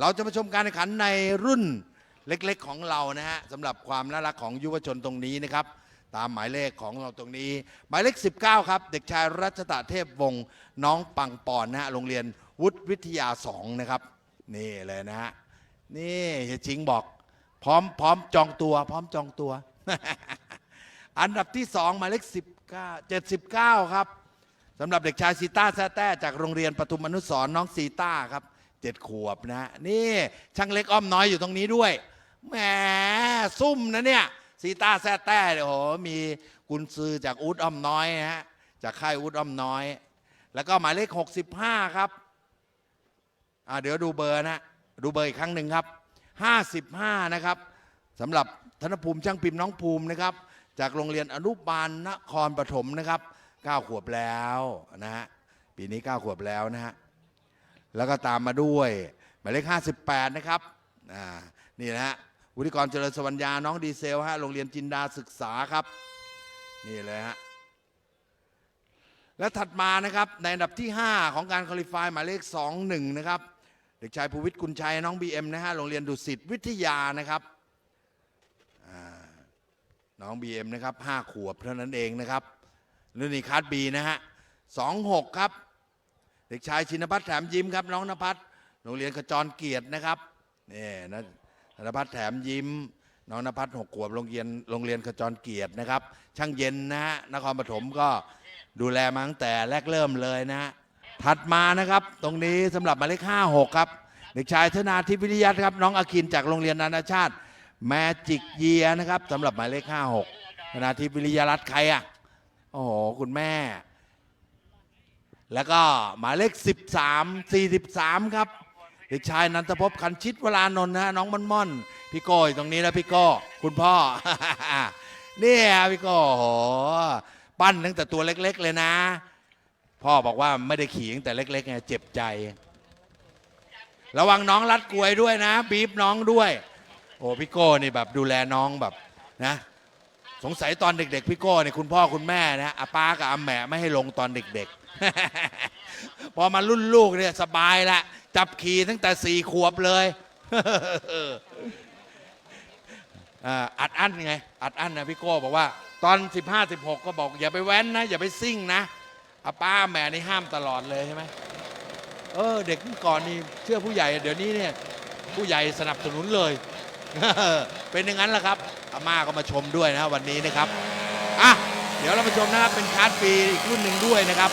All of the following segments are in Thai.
เราจะมาชมการแข่งขันในรุ่นเล็กๆของเรานะฮะสำหรับความน่ารักของยุวชนตรงนี้นะครับ ตามหมายเลขของเราตรงนี้ หมายเลข 19 ครับ เด็กชายรัชตะเทพวงศ์น้องปังปอนนะฮะโรงเรียนวุฒิวิทยา 2 นะครับ นี่เลยนะฮะ นี่เฮียชิงบอก พร้อมพร้อมจองตัว พร้อมจองตัว อันดับที่ 2 หมายเลข19 79 ครับสำหรับเด็กชายซีต้าแซแต้จากโรงเรียนปทุมอนุสรณ์น้องซีต้าครับ เจ็ดขวบนะนี่ช่างเล็กอ้อมน้อยอยู่ตรงนี้ด้วยแหมซุ่มนะเนี่ยซีต้าแซ่แต้เนี่ยโอ้โหมีกุนซือจากอูดอ้อมน้อยนะฮะจากค่ายอูดอ้อมน้อย แล้วก็หมายเลข 65 ครับอ่าเดี๋ยวดูเบอร์นะดูเบอร์อีกครั้งหนึ่งครับ 55 นะครับสำหรับธนภูมิช่างพิมพ์น้องภูมินะครับ จากโรงเรียนอนุบาลนครปฐมนะครับ 9 ขวบแล้วนะฮะปีนี้ 9 ขวบแล้วนะฮะ แล้วก็ตามมาด้วย หมายเลข 58 นะครับนี่นะฮะวุฒิกรเจริญสวัญญาน้องดีเซลฮะโรงเรียนจินดาศึกษาครับ นี่เลยฮะและถัดมานะครับในอันดับที่ 5 ของการคุริฟายหมายเลข 21 นะครับ เด็กชายภูวิทย์กุลชัยน้อง BM นะฮะโรงเรียนดุสิตวิทยานะครับอ่าน้อง BM นะครับ5ขวบเท่านั้นเองนะครับรุ่นนี้คัดบีนะฮะ26 ครับ เด็กชายชินพัฒน์แถมยิ้มครับ น้องนภัสโรงเรียนขจรเกียรตินะครับนี่นะนภัสแถมยิ้ม น้องนภัสหกขวบโรงเรียนโรงเรียนขจรเกียรตินะครับ ช่างเย็นนะฮะนครปฐมก็ดูแลมาตั้งแต่แรกเริ่มเลยนะฮะถัดมานะครับ ตรงนี้สำหรับหมายเลข5 6ครับ เด็กชายธนาทิพย์วิริยัตครับ น้องอาคินจากโรงเรียนนานาชาติแมจิกเยียนะครับสำหรับหมายเลข5 6ธนาทิพวิริยรัตน์ใครอะโอ้โหคุณแม่ แล้วก็หมายเลข 13 43 ครับเด็กชายนันทภพคันชิตวรานนท์นะน้องม่อนม่อนพี่โก้อยู่ตรงนี้แล้วพี่โก้คุณพ่อ เนี่ยพี่โก้โอ้โหปั้นตั้งแต่ตัวเล็ก ๆ เลยนะ พ่อบอกว่าไม่ได้ขี่ตั้งแต่เล็กๆไงเจ็บใจ ระวังน้องรัดกลวยด้วยนะ บีบน้องด้วย โอ้พี่โก้นี่แบบดูแลน้องแบบนะ สงสัยตอนเด็ก ๆ พี่โก้เนี่ยคุณพ่อคุณแม่นะอาป้ากับอาแหม่ไม่ให้ลงตอนเด็ก ๆ พอมารุ่นลูกเนี่ยสบายละจับขี่ตั้งแต่สี่ขวบเลยอัดอั้นไง อัดอั้นนะพี่โก้บอกว่า ตอน 15 16 ก็บอก อย่าไปแว้นนะ อย่าไปซิ่งนะอาป้าแม่นี่ห้ามตลอดเลยใช่ไหมเออ เด็กเมื่อก่อนนี่เชื่อผู้ใหญ่ เดี๋ยวนี้เนี่ย ผู้ใหญ่สนับสนุนเลย เป็นอย่างนั้นแหละครับอาม่าก็มาชมด้วยนะวันนี้นะครับอะเดี๋ยวเรามาชมนะครับเป็นคาร์ดฟรีอีกรุ่นหนึ่งด้วยนะครับ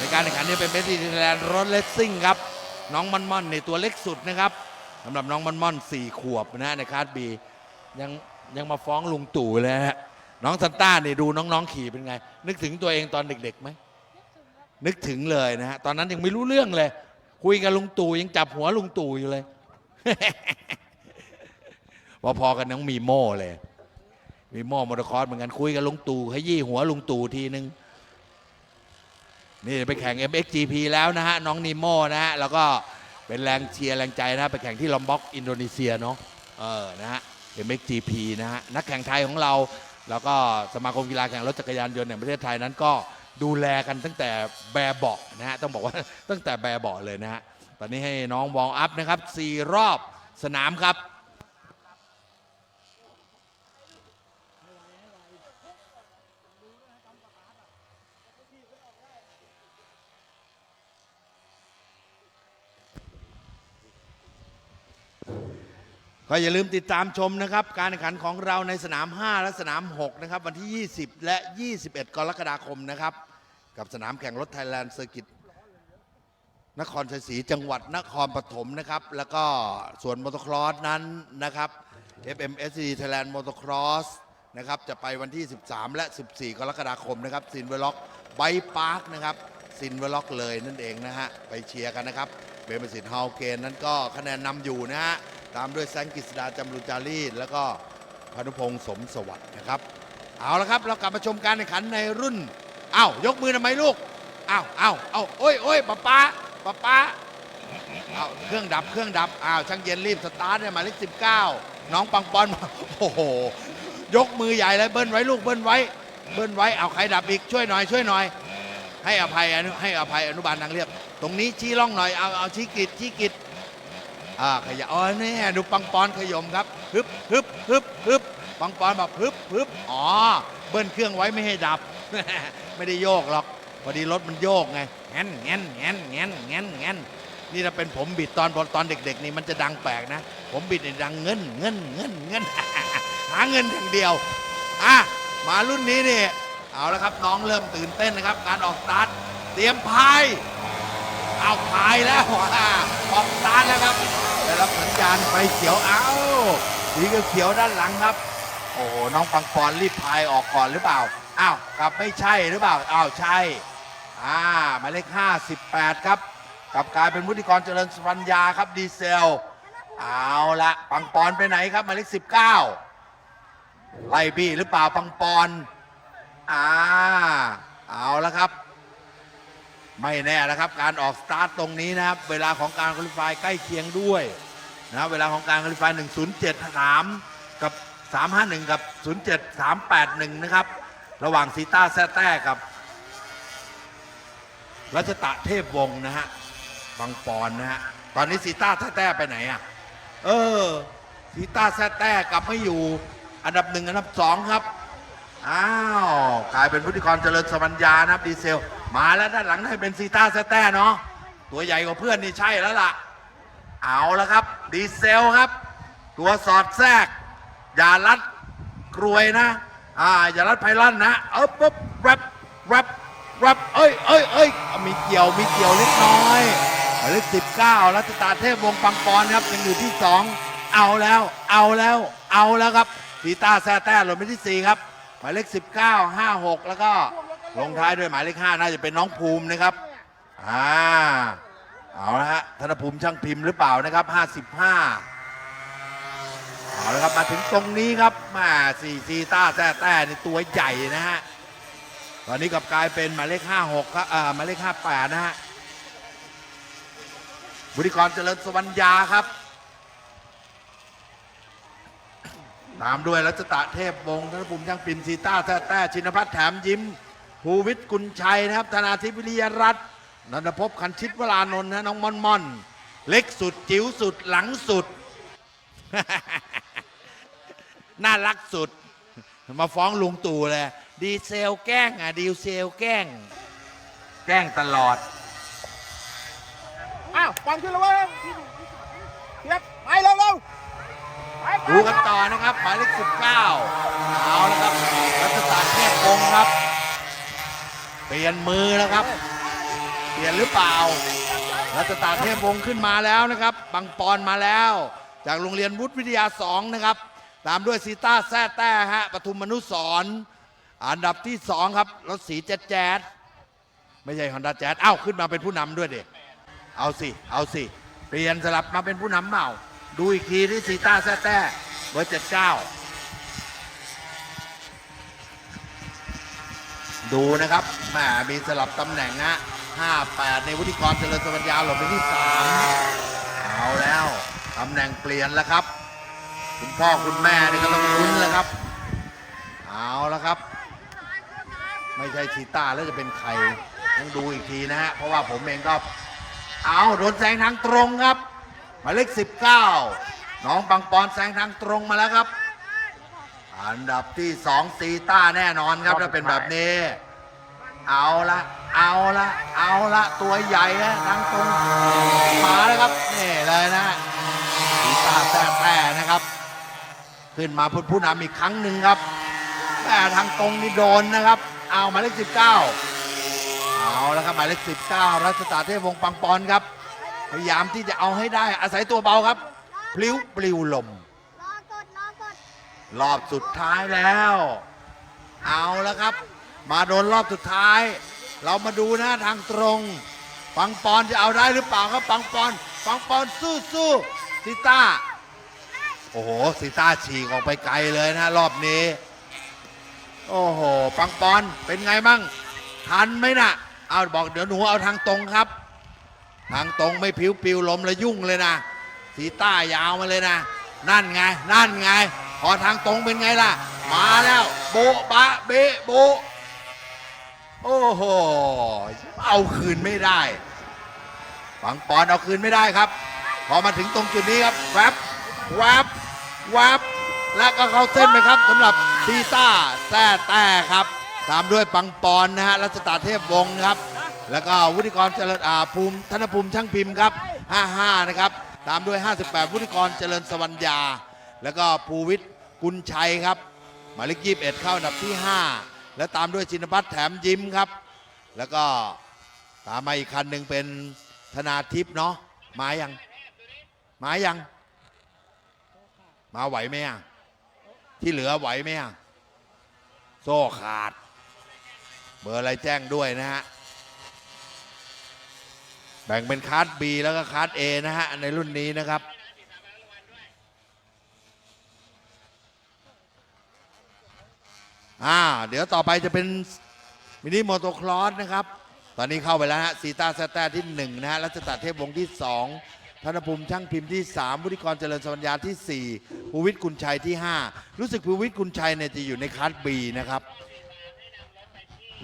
ในการแข่งขันนี้เป็นเบสซี่แลนด์รถเลสซิ่งครับ น้องมันม่อนในตัวเล็กสุดนะครับสำหรับน้องมันม่อนสี่ขวบนะฮะในคาร์ดบียังยังมาฟ้องลุงตู่เลยฮะน้องซันต้าเนี่ยดูน้องๆขี่เป็นไง นึกถึงตัวเองตอนเด็กๆไหมนึกถึงเลยนะฮะตอนนั้นยังไม่รู้เรื่องเลย คุยกับลุงตู่ยังจับหัวลุงตู่อยู่เลยพอๆกันน้องมีโม่เลย มีโม่มอเตอร์คอร์สเหมือนกันคุยกับลุงตู่ขยี้หัวลุงตู่ทีนึง นี่ไปแข่ง MXGP แล้วนะฮะ น้องนีโม่นะฮะ แล้วก็เป็นแรงเชียร์แรงใจนะ ไปแข่งที่ลอมบ็อกอินโดนีเซียเนาะเออนะฮะ MXGP นะฮะ นักแข่งไทยของเรา แล้วก็สมาคมกีฬาแข่งรถจักรยานยนต์แห่งประเทศไทยนั้นก็ดูแลกันตั้งแต่แบร์เบาะนะฮะ ต้องบอกว่าตั้งแต่แบร์เบาะเลยนะฮะ ตอนนี้ให้น้องวอลอัพนะครับสี่รอบสนามครับ ก็อย่าลืมติดตามชมนะครับ การแข่งขันของเราในสนาม 5 และสนาม 6 นะครับ วันที่ 20 และ 21 กรกฎาคมนะครับ กับสนามแข่งรถไทยแลนด์เซอร์กิตนครชัยศรีจังหวัดนครปฐมนะครับ แล้วก็ส่วนมอเตอร์ครอสนั้นนะครับ FMSC Thailand Motocross นะครับจะไปวันที่ 13 และ 14 กรกฎาคมนะครับซินเวล็อกไบพาร์คนะครับซินเวล็อกเลยนั่นเองนะฮะ ไปเชียร์กันนะครับเบมสิทธิ์ฮาวเกนนั้นก็คะแนนนำอยู่นะฮะ ตามด้วยแซงกิษดาจำรุจารีแล้วก็พานุพงศ์สมสวัสดิ์นะครับ เอาละครับเรากลับมาชมการแข่งขันในรุ่นอ้าวยกมือทำไมลูกอ้าวอ้าวเอาโอ้ยโอ้ยป๊าป๊าป๊าป๊าเอาเครื่องดับเครื่องดับอ้าวช่างเย็นรีบสตาร์ทเนี่ยหมายเลขสิบเก้าน้องปังปอนโอ้โหยกมือใหญ่เลยเบิ้ลไว้ลูกเบิ้ลไว้ เบิ้ลไว้เอาใครดับอีกช่วยหน่อยช่วยหน่อย ให้อภัยอนุให้อภัยอนุบาลนางเรียบ ตรงนี้ชี้ร่องหน่อยเอาเอาชี้กิจชี้กิจ อ่าขยะอ๋อนี่ดูปังปอนขยมครับฮึบฮึบฮึบฮึบปังปอนแบบฮึบฮึบอ๋อเบิ้ลเครื่องไว้ไม่ให้ดับ ไม่ได้โยกหรอกพอดีรถมันโยกไงแงนแงนแงนแงนแงนแงนนี่ถ้าเป็นผมบิดตอนตอนเด็ก ๆ นี่มันจะดังแปลกนะ ผมบิดนี่ดังเงินเงินเงินเงินหาเงินอย่างเดียวอะมารุ่นนี้นี่เอาและครับน้องเริ่มตื่นเต้นนะครับ การออกสตาร์ทเตรียมพายเอาพายแล้วออกสตาร์ทแล้วครับ รับสัญญาณไฟเขียวเอ้าสีเขียวด้านหลังครับ โอ้โหน้องปังปอนรีบพายออกก่อนหรือเปล่าอ้าวกลับไม่ใช่หรือเปล่าอ้าวใช่อ่าหมายเลข58 ครับกลับกลายเป็นวุฒิกรเจริญสุวรรณยาครับดีเซลเอาละปังปอนไปไหนครับหมายเลข19 ไล่บี้หรือเปล่าปังปอนอ่าเอาละครับไม่แน่นะครับ การออกสตาร์ทตรงนี้นะครับ เวลาของการคุริฟายใกล้เคียงด้วย นะเวลาของการคุริฟาย1073 กับ 351 กับ 07381 นะครับ ระหว่างซีต้าแซแต้กับ รัชตะเทพวงศ์นะฮะบางปอนนะฮะ ตอนนี้ซีต้าแซแต้ไปไหนอะ เออซีต้าแซแต้กลับไม่อยู่อันดับหนึ่งอันดับสองครับ อ้าว กลายเป็นพุทธิกรเจริญสมัญญานะครับดีเซล มาแล้วด้านหลังได้เป็นซีต้าแซแต้เนาะตัวใหญ่กว่าเพื่อนนี่ใช่แล้วล่ะ เอาแล้วครับ ดีเซลครับ ตัวสอดแทรก อย่ารัดกรวยนะ อ่า อย่ารัดไพลันนะเออปุ๊บแรปแรปแรปเอ้ยเอ้ยเอ้ยมีเกี่ยวมีเกี่ยวเล็กน้อยหมายเลขสิบเก้ารัชตาเทพวงปังปอนครับยังอยู่ที่สองเอาแล้ว เอาแล้ว เอาแล้วครับซีต้าแซ่แต้หล่นไปที่สี่ครับ หมายเลขสิบเก้าห้าหกแล้วก็ลงท้ายด้วยหมายเลขห้าน่าจะเป็นน้องภูมินะครับ อ่า เอาละฮะธนภูมิช่างพิมพ์หรือเปล่านะครับห้าสิบห้าเอาละครับมาถึงตรงนี้ครับมาสี่ซีต้าแต้แต้นี่ตัวใหญ่นะฮะ ตอนนี้กับกลายเป็นหมายเลขห้าหกครับอ่าหมายเลขห้าแปดนะฮะ บุริกรเจริญสวรรณยาครับ ตามด้วยรัชตะเทพวงศ์ธนภูมิช่างปินซีต้าแต้แต้ชินพัฒน์แถมยิ้มภูวิทย์กุลชัยนะครับ ธนาธิปวิริยรัตน์ นันทภพคันชิตวรานนท์นะน้องม่อนม่อนเล็กสุดจิ๋วสุดหลังสุด น่ารักสุด มาฟ้องลุงตู่เลยดีเซลแกล้งอะดีเซลแกล้ง แกล้งตลอด อ้าวฟังขึ้นแล้วเว้ยเทียบไปเร็วเร็วไปไปดูกันต่อนะครับ หมายเลขสิบเก้าเอาแล้วครับรัชตาเทพวงศ์ครับ เปลี่ยนมือแล้วครับเป ลี่ยนหรือเปล่ารัชตาเทพวงศ์ขึ้นมาแล้วนะครับ บังปอนมาแล้ว จากโรงเรียนวุฒิวิทยาสองนะครับ ตามด้วยซีต้าแซ่แต้ฮะปทุมมนุสรณ์อันดับที่สองครับรถสีแจ๊ดแจ๊ดไม่ใช่ฮอนด้าแจ๊ดเอ้าขึ้นมาเป็นผู้นำด้วยเด็กเอาสิ เอาสิ เปลี่ยนสลับมาเป็นผู้นำเปล่าดูอีกทีที่ซีต้าแซ่แต้เบอร์เจ็ดเก้าดูนะครับแหมมีสลับตำแหน่งนะ 58 ในวุฒิกรเจริญสวัญญาหล่นไปที่ 3 เอาแล้วตำแหน่งเปลี่ยนแล้วครับ คุณพ่อคุณแม่นี่ก็ต้องลุ้นแล้วครับ เอาแล้วครับ ไม่ใช่ชีต้าแล้วจะเป็นใครต้องดูอีกทีนะฮะ เพราะว่าผมเองก็ เอาโดนแซงทางตรงครับหมายเลข 19 น้องปังปอนแซงทางตรงมาแล้วครับ อันดับที่สองซีต้าแน่นอนครับถ้าเป็นแบบนี้ เอาละ เอาละเอาละตัวใหญ่นะทางตรงมาแล้วครับนี่เลยนะซีตาแท้แท้นะครับ ขึ้นมาพูดผู้นำอีกครั้งหนึ่งครับแต่ทางตรงนี่โดนนะครับ เอาหมายเลขสิบเก้าเอาแล้วครับหมายเลขสิบเก้ารัชตาเทพวงศ์ปังปอนครับ พยายามที่จะเอาให้ได้อาศัยตัวเบาครับพลิ้วปลิวลมรอบสุดท้ายแล้ว เอาแล้วครับ มาโดนรอบสุดท้าย เรามาดูนะทางตรง ปังปอนจะเอาได้หรือเปล่าครับปังปอน ปังปอนสู้สู้ซิต้า โอ้โหซิต้าฉีกออกไปไกลเลยนะรอบนี้ โอ้โห ปังปอนเป็นไงบ้างทันไหมนะ่ะ เอาบอกเดี๋ยวหนูเอาทางตรงครับ ทางตรงไม่ผิวปิวลมแล้วยุ่งเลยนะสีต้ายาวมาเลยนะ นั่นไง นั่นไง พอทางตรงเป็นไงล่ะ มาแล้ว โบะบะเบะโบะ โอ้โห เอาคืนไม่ได้ฝังปอนเอาคืนไม่ได้ครับ พอมาถึงตรงจุดนี้ครับแวบแวบแวบแล้วก็เข้าเส้นไปครับสำหรับซีต้าแต้แต่ครับ ตามด้วยปังปอนนะฮะรัชตาเทพวงศ์ครับ แล้วก็วุฒิกรเจริญอาภูมิธนภูมิช่างพิมพ์ครับ 55 นะครับ ตามด้วย 58 วุฒิกรเจริญสวรรยาแล้วก็ภูวิทย์กุลชัยครับ หมายเลข21 เข้าอันดับที่ 5 และตามด้วยชินพัฒน์แถมยิ้มครับ แล้วก็ตามมาอีกคันหนึ่งเป็นธนาทิพย์เนาะมายังมายัง มาไหวไหมอะที่เหลือไหวไหมอะโซ่ขาด เบอร์อะไรแจ้งด้วยนะฮะแบ่งเป็นคาร์ด B แล้วก็คาร์ด A นะฮะในรุ่นนี้นะครับ อ่า เดี๋ยวต่อไปจะเป็นมินิโมโตอร์คลอสนะครับ ตอนนี้เข้าไปแล้วฮะซีตาแซตแตที่ 1 นะฮะรัชตะเทพวงศ์ที่ 2ธนภูมิช่างพิมพ์ที่ 3วุฒิกรเจริญสวัญญาที่ 4ภูวิทย์กุลชัยที่ 5 รู้สึกภูวิทย์กุลชัยเนี่ยจะอยู่ในคัสบีนะครับ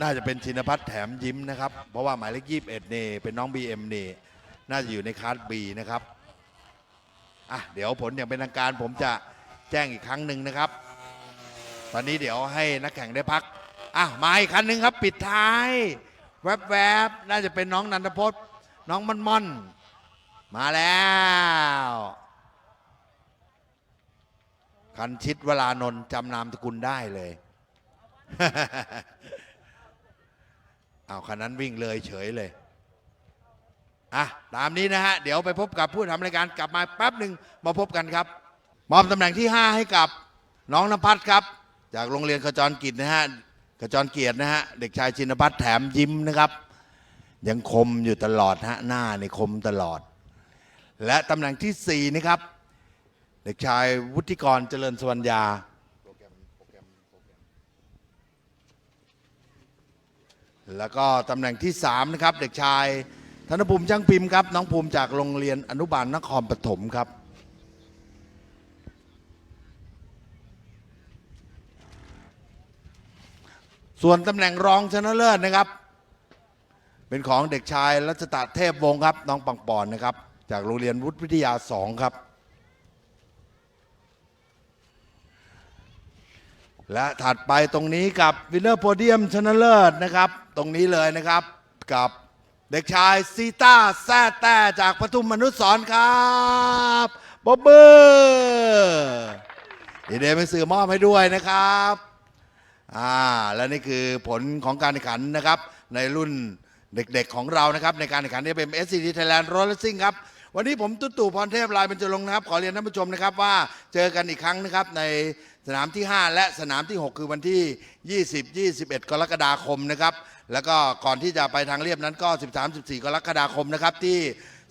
น่าจะเป็นชินพัฒน์แถมยิ้มนะครับ เพราะว่าหมายเลข21เนี่เป็นน้อง BM นี่น่าจะอยู่ในคัสบีนะครับอะเดี๋ยวผลอย่างเป็นทางการผมจะแจ้งอีกครั้งหนึ่งนะครับ อนนี้เดี๋ยวให้นักแข่งได้พักอะมาอีกคันหนึ่งครับ ปิดท้าย แวบๆน่าจะเป็นน้องนันทพจน์ น้องมันม่อนมาแล้ว คันชิดเวลานนจำนามตระกุลได้เลยเอาคันนั้นวิ่งเลยเฉยเลยอะตามนี้นะฮะ เดี๋ยวไปพบกับผู้ทำรายการกลับมาแป๊บหนึ่งมาพบกันครับ มอบตำแหน่งที่ 5 ให้กับน้องนภัสครับ จากโรงเรียนขจรกิจนะฮะขจรเกียรตินะฮะเด็กชายชินพัฒน์แถมยิ้มนะครับ ยังคมอยู่ตลอดฮะหน้าในคมตลอด และตำแหน่งที่ 4 นะครับ เด็กชายวุฒิกรเจริญสวัญญาแล้วก็ตำแหน่งที่ 3 นะครับ เด็กชาย ธนภูมิช่างพิมพ์ครับ น้องภูมิจากโรงเรียนอนุบาลนครปฐมครับ ส่วนตำแหน่งรองชนะเลิศนะครับ เป็นของเด็กชายรัชตะเทพวงศ์ครับ น้องปังปอนนะครับ จากโรงเรียนวุฒิวิทยา 2 ครับ และถัดไปตรงนี้กับวินเนอร์โพเดียมชนะเลิศนะครับ ตรงนี้เลยนะครับกับเด็กชายซีต้าแซ่แต่จากปทุมมนุษย์สอนครับบ๊อบเบอร์อีเดย์เป็นสื่อมอบให้ด้วยนะครับ อ่าและนี่คือผลของการแข่งขันนะครับ ในรุ่นเด็กๆของเรานะครับ ในการแข่งขันที่เป็น SCT Thailand Road Racing ครับ วันนี้ผมตุ๊ตู่พรเทพลายบรรจงค์นะครับ ขอเรียนท่านผู้ชมนะครับว่าเจอกันอีกครั้งนะครับในสนามที่ 5 และสนามที่ 6 คือวันที่ 20 21 กรกฎาคมนะครับ แล้วก็ก่อนที่จะไปทางเรียบนั้นก็ 13 14 กรกฎาคมนะครับที่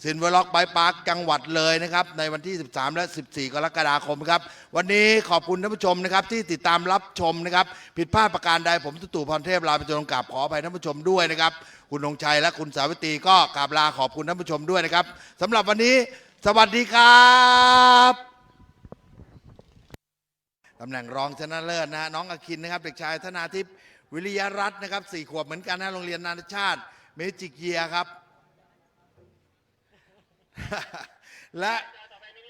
ซินเวอร์ล็อกไบปาร์คจังหวัดเลยนะครับ ในวันที่ 13 และ 14 กรกฎาคมครับ วันนี้ขอบคุณท่านผู้ชมนะครับ ที่ติดตามรับชมนะครับ ผิดพลาดประการใดผมตุตู่พรเทพลาไปจนกราบขออภัยท่านผู้ชมด้วยนะครับ คุณธงชัยและคุณสาวิตรีก็กราบลาขอบคุณท่านผู้ชมด้วยนะครับสำหรับวันนี้ สวัสดีครับตำแหน่งรองชนะเลิศนะฮะน้องอคินนะครับ เด็กชายธนาทิพย์วิริยรัตน์นะครับสี่ขวบเหมือนกันนะโรงเรียนนานาชาติ เมจิกเยียครับ และ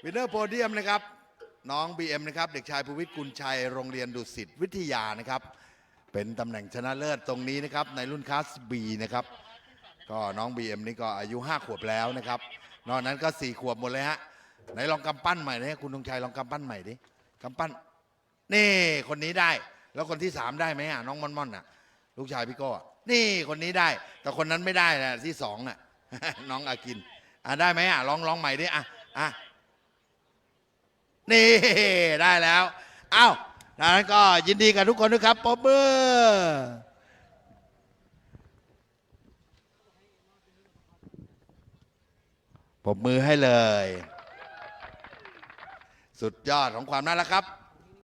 วินเนอร์โพเดียมนะครับ น้อง BM นะครับ เด็กชายภูวิทย์กุลชัยโรงเรียนดุสิตวิทยานะครับ เป็นตำแหน่งชนะเลิศตรงนี้นะครับ ในรุ่นคลาส B นะครับ ก็น้อง BM นี่ก็อายุ 5 ขวบแล้วนะครับ นอกนั้นก็ 4 ขวบหมดเลยฮะไหนลองกำปั้นใหม่นะคุณธงชัยลองกำปั้นใหม่ดิกำปั้น นี่คนนี้ได้ แล้วคนที่ 3 ได้ไหมอะน้องม่อนม่อนอะ ลูกชายพี่โก้อะนี่คนนี้ได้ แต่คนนั้นไม่ได้นะที่สองอะน้องอากิน อะได้ไหมอะลองลองใหม่ดิอะอะนี่ได้แล้วอ้าวดังนั้นก็ยินดีกับทุกคนด้วยครับปอบเบอร์ปรบมือให้เลย สุดยอดของความน่ารักครับ